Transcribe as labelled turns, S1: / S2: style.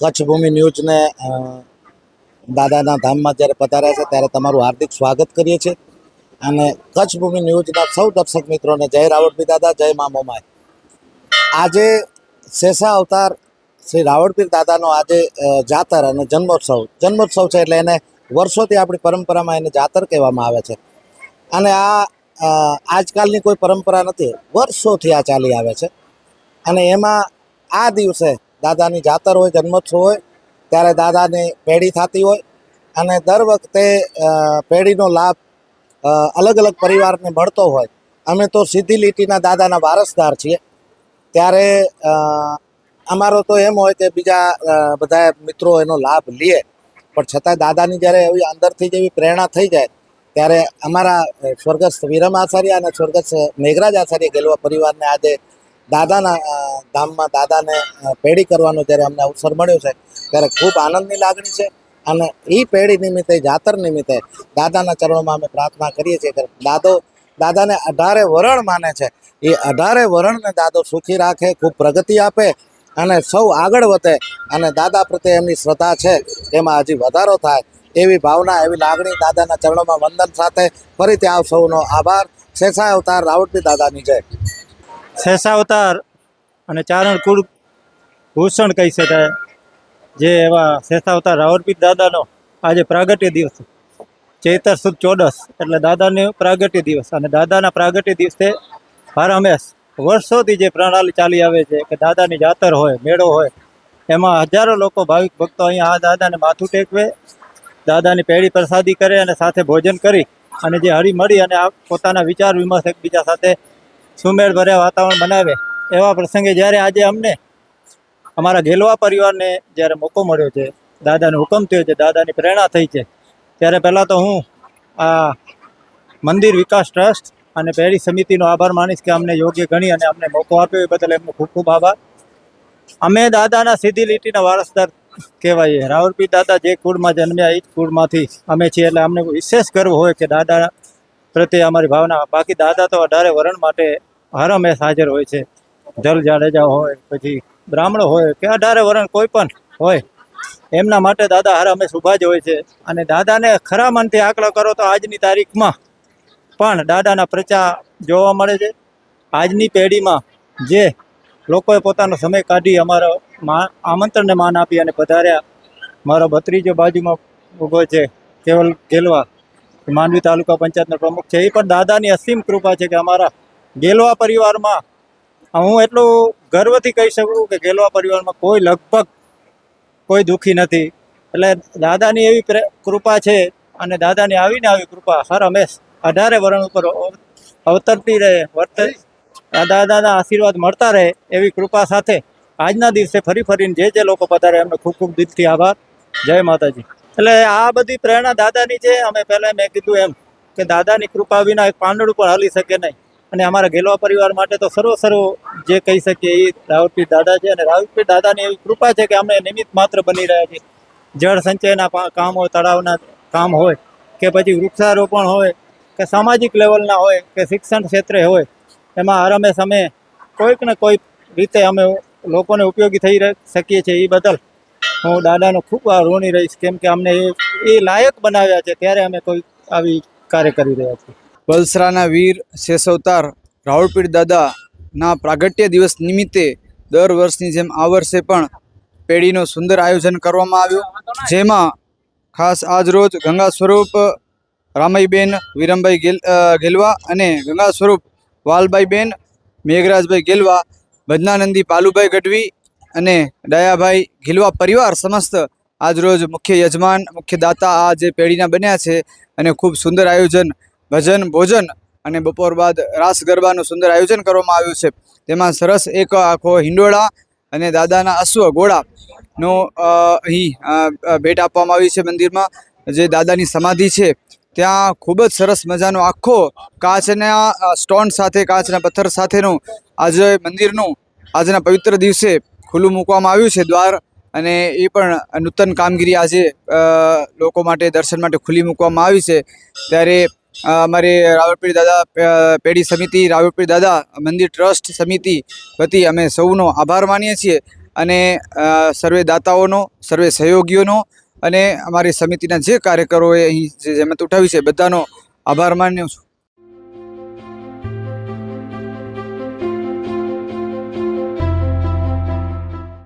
S1: કચ્છ ભૂમિ ન્યૂઝને દાદાના ધામમાં જ્યારે પધાર્યા છે, ત્યારે તમારું હાર્દિક સ્વાગત કરીએ છીએ. અને કચ્છ ભૂમિ ન્યૂઝના સૌ દર્શક મિત્રોને જય રાવળપીર દાદા, જય મા મોમાય આજે શેષા અવતાર શ્રી રાવળપીર દાદાનો આજે જાતર અને જન્મોત્સવ. જન્મોત્સવ છે એટલે એને વર્ષોથી આપણી પરંપરામાં એને જાતર કહેવામાં આવે છે. અને આ આજકાલની કોઈ પરંપરા નથી, વર્ષોથી આ ચાલી આવે છે. અને એમાં આ દિવસે દાદાની જાતર હોય, જન્મોત્સવ હોય, ત્યારે દાદાની પેઢી થતી હોય અને દર વખતે પેઢીનો લાભ અલગ અલગ પરિવારને મળતો હોય. અમે તો સીધી લીટીના દાદાના વારસદાર છીએ. ત્યારે અમારો તો એમ હોય કે બીજા બધા મિત્રો એનો લાભ લે. પણ છતાં દાદાની જ્યારે એવી અંદરથી જેવી પ્રેરણા થઈ જાય, ત્યારે અમારા સ્વર્ગસ્થ વિરમ આચાર્ય અને સ્વર્ગસ્થ મેઘરાજ આચાર્ય ગેલવા પરિવારને આજે દાદાના ગામમાં દાદાને પેઢી કરવાનો જ્યારે અમને અવસર મળ્યો છે, ત્યારે ખૂબ આનંદની લાગણી છે અને એ પેઢી નિમિત્તે, જાતર નિમિત્તે દાદાના ચરણોમાં અમે પ્રાર્થના કરીએ છીએ કે દાદો, દાદાને અઢારે વરણ માને છે. એ અઢારે વરણને દાદો સુખી રાખે, ખૂબ પ્રગતિ આપે અને સૌ આગળ વધે અને દાદા પ્રત્યે એમની શ્રદ્ધા છે, એમાં હજી વધારો થાય એવી ભાવના, એવી લાગણી દાદાના ચરણોમાં વંદન સાથે. ફરીથી આપ સૌનો આભાર. શેષાય અવતાર રાવણપી દાદાની જય.
S2: શેષાવતાર અને ચારણ કુળ ભૂષણ કહી શકાય, જે એવા શેષાવતાર રાવણપીર દાદાનો આજે પ્રાગટ્ય દિવસ ચૈતર સુદ ચોદસ, એટલે દાદાનો પ્રાગટ્ય દિવસ, અને દાદાના પ્રાગટ્ય દિવસે હર હંમેશ વર્ષોથી જે પ્રણાલી ચાલી આવે છે કે દાદાની જાતર હોય, મેળો હોય, એમાં હજારો લોકો ભાવિક ભક્તો અહીંયા આ દાદાને માથું ટેકવે, દાદાની પેઢી પ્રસાદી કરે અને સાથે ભોજન કરી, અને જે હળી મળી અને આ પોતાના વિચાર વિમર્શ એકબીજા સાથે સુમેળ ભર્યા વાતાવરણ બનાવે એવા પ્રસંગે જ્યારે આજે અમને અમારા ઘેલવા પરિવારને જ્યારે મોકો મળ્યો છે, દાદાનો હુકમ થયો છે, દાદાની પ્રેરણા થઈ છે, ત્યારે પહેલાં તો હું આ મંદિર વિકાસ ટ્રસ્ટ અને પેઢી સમિતિનો આભાર માનીશ કે અમને યોગ્ય ગણી અને અમને મોકો આપ્યો. એ બદલ એમનો ખૂબ ખૂબ આભાર. અમે દાદાના સીધી લીટીના વારસદાર કહેવાય રાવલપી દાદા જે કુળમાં જન્મ્યા એ જ કુળમાંથી અમે છીએ એટલે અમને વિશેષ ગર્વ હોય કે દાદા પ્રત્યે અમારી ભાવના. બાકી દાદા તો અઢારે વરણ માટે હર હંમેશ હાજર હોય છે. જલ જાડેજા હોય, પછી બ્રાહ્મણ હોય, કે અઢારે વરણ કોઈ પણ હોય, એમના માટે દાદા હર હંમેશ ઊભા જ હોય છે. અને દાદાને ખરા મનથી આકલો કરો તો આજની તારીખમાં પણ દાદાના પ્રચાર જોવા મળે છે. આજની પેઢીમાં જે લોકોએ પોતાનો સમય કાઢી અમારો આમંત્રણને માન આપી અને પધાર્યા, મારો ભત્રીજો બાજુમાં ઊભો છે, કેવલ ગેલવા, માંડવી તાલુકા પંચાયતના પ્રમુખ છે. એ પણ દાદાની અસીમ કૃપા છે કે અમારા ગેલવા પરિવારમાં હું એટલું ગર્વથી કહી શકું કે ગેલવા પરિવારમાં કોઈ લગભગ કોઈ દુઃખી નથી. એટલે દાદાની એવી કૃપા છે અને દાદાની આવીને આવી કૃપા હર હંમેશ અઢારે વરણ ઉપર અવતરતી રહે, વર્ત દાદાના આશીર્વાદ મળતા રહે એવી કૃપા સાથે આજના દિવસે ફરી ફરીને જે જે લોકો પધારે, એમનો ખૂબ ખૂબ દિલથી આભાર. જય માતાજી. એટલે આ બધી પ્રેરણા દાદાની છે. અમે પહેલાં મેં કીધું એમ કે દાદાની કૃપા વિના એક પાંદડું પણ હાલી શકે નહીં. અને અમારા ગેલવા પરિવાર માટે તો સર્વ સર્વ જે કહી શકીએ એ રાવલપીર દાદા છે અને રાવલપીર દાદાની એવી કૃપા છે કે અમે નિમિત્ત માત્ર બની રહ્યા છીએ જળ સંચયના કામ હોય તળાવના કામ હોય કે પછી વૃક્ષારોપણ હોય કે સામાજિક લેવલના હોય કે શિક્ષણ ક્ષેત્રે હોય, એમાં હર સમયે કોઈક ને કોઈક રીતે અમે લોકોને ઉપયોગી થઈ શકીએ છીએ એ બદલ હું દાદાનો ખૂબ ઋણી રહીશ. કેમ કે અમને એ લાયક બનાવ્યા છે, ત્યારે અમે કોઈ આવી કાર્ય કરી રહ્યા છીએ.
S3: બલસરાના વીર શેષવતાર રાવળપીર દાદાના પ્રાગટ્ય દિવસ નિમિત્તે દર વર્ષની જેમ આ વર્ષે પણ પેઢીનું સુંદર આયોજન કરવામાં આવ્યું. જેમાં ખાસ આજ રોજ ગંગા સ્વરૂપ, રામઈબેન, વિરમભાઈ ગેલ ગેલવા અને ગંગા સ્વરૂપ વાલભાઈબેન મેઘરાજભાઈ ગેલવા, ભજનાનંદી પાલુભાઈ ગઢવી અને દયાભાઈ ગેલવા પરિવાર સમસ્ત આજરોજ મુખ્ય યજમાન, મુખ્ય દાતા આ જે પેઢીના બન્યા છે અને ખૂબ સુંદર આયોજન ભજન, ભોજન અને બપોર બાદ રાસ ગરબાનું સુંદર આયોજન કરવામાં આવ્યું છે. તેમાં સરસ એક આખો હિંડોળા અને દાદાના અશ્વ ઘોડાનો અહીં ભેટ આપવામાં આવી છે મંદિરમાં. જે દાદાની સમાધિ છે, ત્યાં ખૂબ જ સરસ મજાનો આખો કાચના સ્ટોન સાથે, કાચના પથ્થર સાથેનું આજે મંદિરનું, આજના પવિત્ર દિવસે ખુલ્લું મૂકવામાં આવ્યું છે દ્વાર અને એ પણ નૂતન કામગીરી આજે લોકો માટે દર્શન માટે ખુલ્લી મૂકવામાં આવી છે. ત્યારે અમારે રાવળપીર દાદા પેઢી સમિતિ રાવળપીર દાદા, મંદિર ટ્રસ્ટ સમિતિ વતી અમે સૌનો આભાર માનીએ છીએ અને સર્વે દાતાઓનો, સર્વે સહયોગીઓનો અને અમારી સમિતિના જે કાર્યકરોએ અહીં જે જેમત ઉઠાવી છે બધાનો આભાર માન્યો છું.